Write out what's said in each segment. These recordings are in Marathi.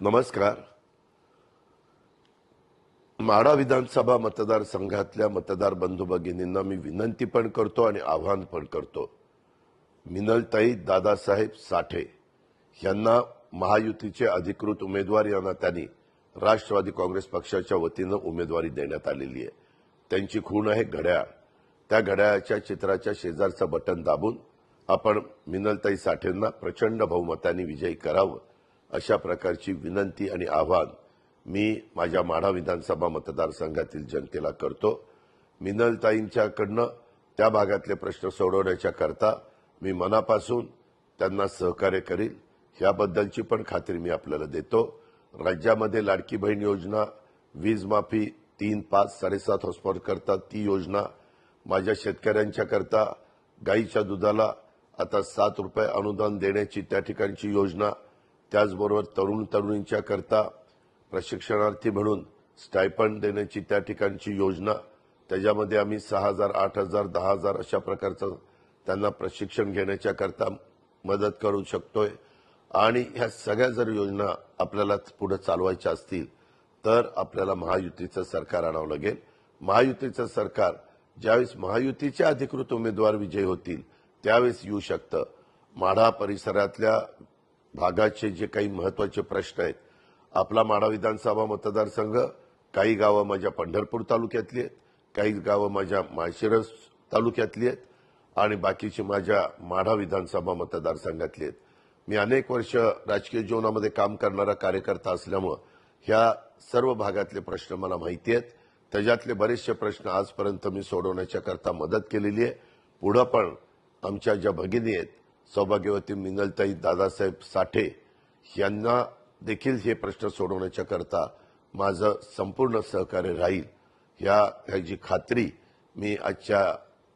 नमस्कार. माढा विधानसभा मतदारसंघातल्या मतदार बंधू भगिनींना मी विनंती पण करतो आणि आव्हान पण करतो. मिनलताई दादासाहेब साठे यांना महायुतीचे अधिकृत उमेदवार यांना त्यांनी राष्ट्रवादी काँग्रेस पक्षाच्या वतीनं उमेदवारी देण्यात आलेली आहे. त्यांची खूण आहे घड्याळ. त्या घड्याळाच्या चित्राच्या शेजारचं बटन दाबून आपण मिनलताई साठेंना प्रचंड बहुमताने विजयी करावं. अशा प्रकारची विनंती आणि आव्हान मी माझ्या माढा विधानसभा मतदारसंघातील जनतेला करतो. मिनलताईंच्याकडनं त्या भागातले प्रश्न सोडवण्याच्या करता मी मनापासून त्यांना सहकार्य करील. याबद्दलची पण खात्री मी आपल्याला देतो. राज्यामध्ये लाडकी बहीण योजना वीज माफी तीन पाच साडेसात हॉस्पॉट करता ती योजना माझ्या शेतकऱ्यांच्या करता गाईच्या दुधाला आता सात रुपये अनुदान देण्याची त्या ठिकाणची योजना त्याचबरोबर तरुण तरुणींच्या करता प्रशिक्षणार्थी म्हणून स्टायपंड देण्याची त्या ठिकाणची योजना त्याच्यामध्ये आम्ही सहा हजार आठ हजार दहा हजार अशा प्रकारचं त्यांना प्रशिक्षण घेण्याच्या करता मदत करू शकतोय. आणि ह्या सगळ्या जर योजना आपल्याला पुढे चालवायच्या असतील तर आपल्याला महायुतीचं सरकार आणावं लागेल. महायुतीचं सरकार ज्यावेळेस महायुतीचे अधिकृत उमेदवार विजयी होतील त्यावेळेस येऊ शकतं. माढा परिसरातल्या भागाचे जे काही महत्त्वाचे प्रश्न आहेत आपला माढा विधानसभा मतदारसंघ काही गावं माझ्या पंढरपूर तालुक्यातली आहेत काही गावं माझ्या माळशिरस तालुक्यातली आहेत आणि बाकीची माझ्या माढा विधानसभा मतदारसंघातली आहेत. मी अनेक वर्ष राजकीय जीवनामध्ये काम करणारा कार्यकर्ता असल्यामुळं ह्या सर्व भागातले प्रश्न मला माहिती आहेत. त्याच्यातले बरेचसे प्रश्न आजपर्यंत मी सोडवण्याच्या करता मदत केलेली आहे. पुढं पण आमच्या ज्या भगिनी आहेत सौभाग्यवती मिनलताई दादासाहेब साठे यांना देखील हे प्रश्न सोडवण्याच्या करता माझं संपूर्ण सहकार्य राहील. ह्या ह्याची खात्री मी आजच्या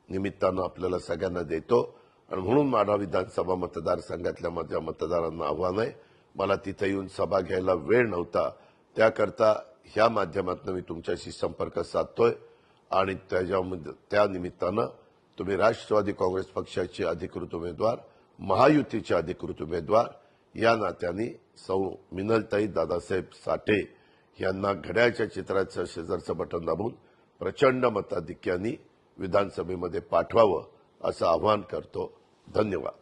निमित्तानं आपल्याला सगळ्यांना देतो. आणि म्हणून माढा विधानसभा मतदारसंघातल्या माझ्या मतदारांना आव्हान आहे. मला तिथे येऊन सभा घ्यायला वेळ नव्हता. त्याकरता ह्या माध्यमातून मी तुमच्याशी संपर्क साधतोय. आणि त्याच्यामध्ये त्या निमित्तानं तुम्ही राष्ट्रवादी काँग्रेस पक्षाचे अधिकृत उमेदवार महायुतीचे अधिकृत उमेदवार या नात्याने सौ मिनलताई दादासाहेब साठे यांना घड्याळच्या चित्राचं शेजारचं बटन दाबून प्रचंड मताधिक्यांनी विधानसभेमध्ये पाठवावं असं आवाहन करतो. धन्यवाद.